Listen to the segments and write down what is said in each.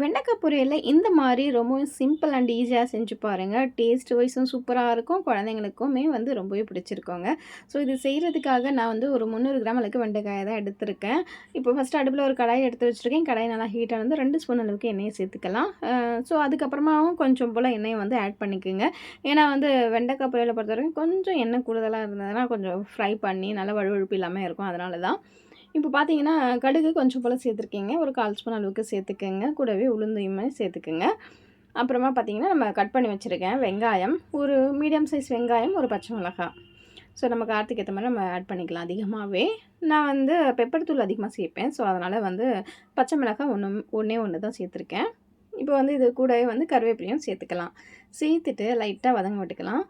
வெண்டைக்காய் பொரியலில் இந்த மாதிரி ரொம்பவும் சிம்பிள் அண்ட் ஈஸியாக செஞ்சு பாருங்கள் டேஸ்ட் வைஸும் சூப்பராக இருக்கும். குழந்தைங்களுக்குமே வந்து ரொம்பவே பிடிச்சிருக்கோங்க. ஸோ இது செய்கிறதுக்காக நான் வந்து ஒரு முந்நூறு கிராம் அளவுக்கு வெண்டைக்காயை தான் எடுத்திருக்கேன். இப்போ ஃபஸ்ட்டு அடுப்பில் ஒரு கடாயை எடுத்து வச்சுருக்கேன். கடாய் நல்லா ஹீட்டாக வந்து ரெண்டு ஸ்பூன் அளவுக்கு எண்ணெயை சேர்த்துக்கலாம். ஸோ அதுக்கப்புறமாவும் கொஞ்சம் போல் எண்ணெயை வந்து ஆட் பண்ணிக்கோங்க. ஏன்னா வந்து வெண்டைக்காய் பொரியலை பொறுத்த வரைக்கும் கொஞ்சம் எண்ணெய் கூடுதலாக இருந்ததுன்னா கொஞ்சம் ஃப்ரை பண்ணி நல்லா வழுவழுப்பு இல்லாமல் இருக்கும். அதனால தான் இப்போ பார்த்தீங்கன்னா கடுகு கொஞ்சம் போல் சேர்த்துருக்கீங்க. ஒரு கால் ஸ்பூன் அளவுக்கு சேர்த்துக்கோங்க. கூடவே உளுந்தையுமே சேர்த்துக்குங்க. அப்புறமா பார்த்தீங்கன்னா நம்ம கட் பண்ணி வச்சுருக்கேன் வெங்காயம். ஒரு மீடியம் சைஸ் வெங்காயம் ஒரு பச்சை மிளகாய் ஸோ நம்ம காரத்துக்கு ஏற்ற மாதிரி நம்ம ஆட் பண்ணிக்கலாம் அதிகமாகவே. நான் வந்து பெப்பர் தூள் அதிகமாக சேர்ப்பேன். ஸோ அதனால் வந்து பச்சை மிளகாய் ஒன்று ஒன்றே ஒன்று தான் சேர்த்துருக்கேன். இப்போ வந்து இது கூடவே வந்து கருவேப்பிலையும் சேர்த்துக்கலாம். சேர்த்துட்டு லைட்டாக வதங்க விட்டுக்கலாம்.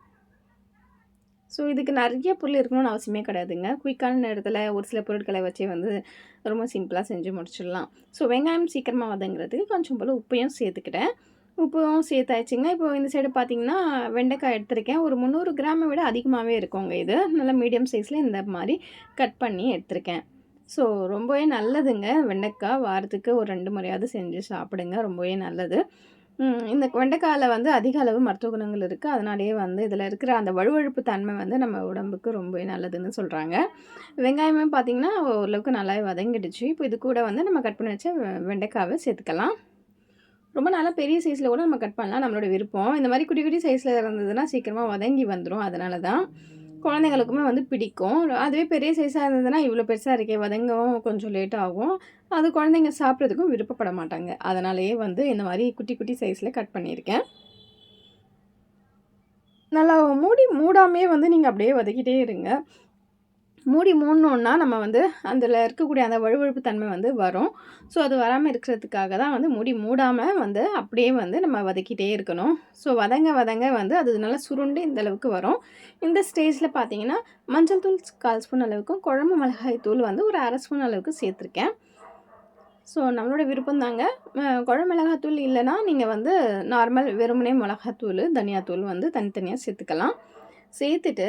ஸோ இதுக்கு நிறைய பொருள் இருக்கணும்னு அவசியமே கிடையாதுங்க. குயிக்கான நேரத்தில் ஒரு சில பொருட்களை வச்சே வந்து ரொம்ப சிம்பிளாக செஞ்சு முடிச்சிடலாம். ஸோ வெங்காயம் சீக்கிரமாக வதங்கிறதுக்கு கொஞ்சம் போல் உப்பையும் சேர்த்துக்கிட்டேன். உப்பும் சேர்த்தாச்சுங்க. இப்போ இந்த சைடு பார்த்தீங்கன்னா வெண்டைக்காய் எடுத்திருக்கேன். ஒரு முந்நூறு கிராமை விட அதிகமாகவே இருக்குங்க இது. நல்லா மீடியம் சைஸில் இந்த மாதிரி கட் பண்ணி எடுத்திருக்கேன். ஸோ ரொம்பவே நல்லதுங்க. வெண்டைக்காய் வாரத்துக்கு ஒரு ரெண்டு முறையாவது செஞ்சு சாப்பிடுங்க. ரொம்பவே நல்லது. இந்த வெண்டைக்காயில் வந்து அதிக அளவு மருத்துவ குணங்கள் இருக்குது அதனாலேயே வந்து இதில் இருக்கிற அந்த வழுவழுப்பு தன்மை வந்து நம்ம உடம்புக்கு ரொம்பவே நல்லதுன்னு சொல்கிறாங்க வெங்காயமே பார்த்திங்கன்னா ஓரளவுக்கு நல்லாவே வதங்கிடுச்சு. இப்போ இது கூட வந்து நம்ம கட் பண்ணி வச்ச வெண்டைக்காவை சேர்த்துக்கலாம். ரொம்ப நல்லா பெரிய சைஸில் கூட நம்ம கட் பண்ணலாம் நம்மளோட விருப்பம். இந்த மாதிரி குட்டி குட்டி சைஸில் இருந்ததுன்னா சீக்கிரமாக வதங்கி வந்துடும் அதனால தான் குழந்தைங்களுக்குமே வந்து பிடிக்கும். அதுவே பெரிய சைஸாக இருந்ததுன்னா இவ்வளோ பெருசாக இருக்கே வதங்கவும் கொஞ்சம் லேட் ஆகும். அது குழந்தைங்க சாப்பிட்றதுக்கும் விருப்பப்பட மாட்டாங்க. அதனாலேயே வந்து இந்த மாதிரி குட்டி குட்டி சைஸில் கட் பண்ணியிருக்கேன். நல்லா மூடி மூடாமே வந்து நீங்கள் அப்படியே வதக்கிட்டே இருங்க. மூடி மூடணுன்னா நம்ம வந்து அதில் இருக்கக்கூடிய அந்த வழுவழுப்பு தன்மை வந்து வரும். ஸோ அது வராமல் இருக்கிறதுக்காக தான் வந்து மூடி மூடாமல் வந்து அப்படியே வந்து நம்ம வதக்கிட்டே இருக்கணும். ஸோ வதங்க வதங்க வந்து அது நல்லா சுருண்டு இந்த அளவுக்கு வரும். இந்த ஸ்டேஜில் பார்த்தீங்கன்னா மஞ்சள் தூள் கால் ஸ்பூன் அளவுக்கும் குழம்பு மிளகாய் தூள் வந்து ஒரு அரை ஸ்பூன் அளவுக்கு சேர்த்துருக்கேன். ஸோ நம்மளோட விருப்பம் தாங்க. குழம்பு மிளகாத்தூள் இல்லைன்னா நீங்கள் வந்து நார்மல் வெறுமனே மிளகாத்தூள் தனியாத்தூள் வந்து தனித்தனியாக சேர்த்துக்கலாம். சேர்த்துட்டு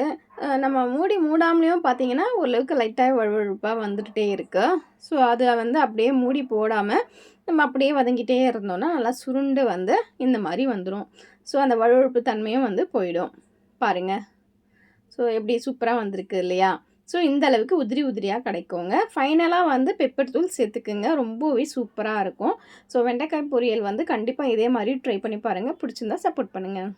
நம்ம மூடி மூடாமலேயும் பார்த்தீங்கன்னா ஓரளவுக்கு லைட்டாக வழுவழுப்பாக வந்துக்கிட்டே இருக்குது ஸோ அதை வந்து அப்படியே மூடி போடாமல் நம்ம அப்படியே வதங்கிட்டே இருந்தோன்னா நல்லா சுருண்டு வந்து இந்த மாதிரி வந்துடும் ஸோ அந்த வழுவழுப்பு தன்மையும் வந்து போயிடும். பாருங்கள் ஸோ எப்படி சூப்பராக வந்திருக்கு இல்லையா? ஸோ இந்த அளவுக்கு உதிரி உதிரியாக கிடைக்குங்க. ஃபைனலாக வந்து பெப்பர் தூள் சேர்த்துக்குங்க. ரொம்பவே சூப்பராக இருக்கும். ஸோ வெண்டைக்காய் பொரியல் வந்து கண்டிப்பாக இதே மாதிரி ட்ரை பண்ணி பாருங்கள் பிடிச்சிருந்தா சப்போர்ட் பண்ணுங்கள்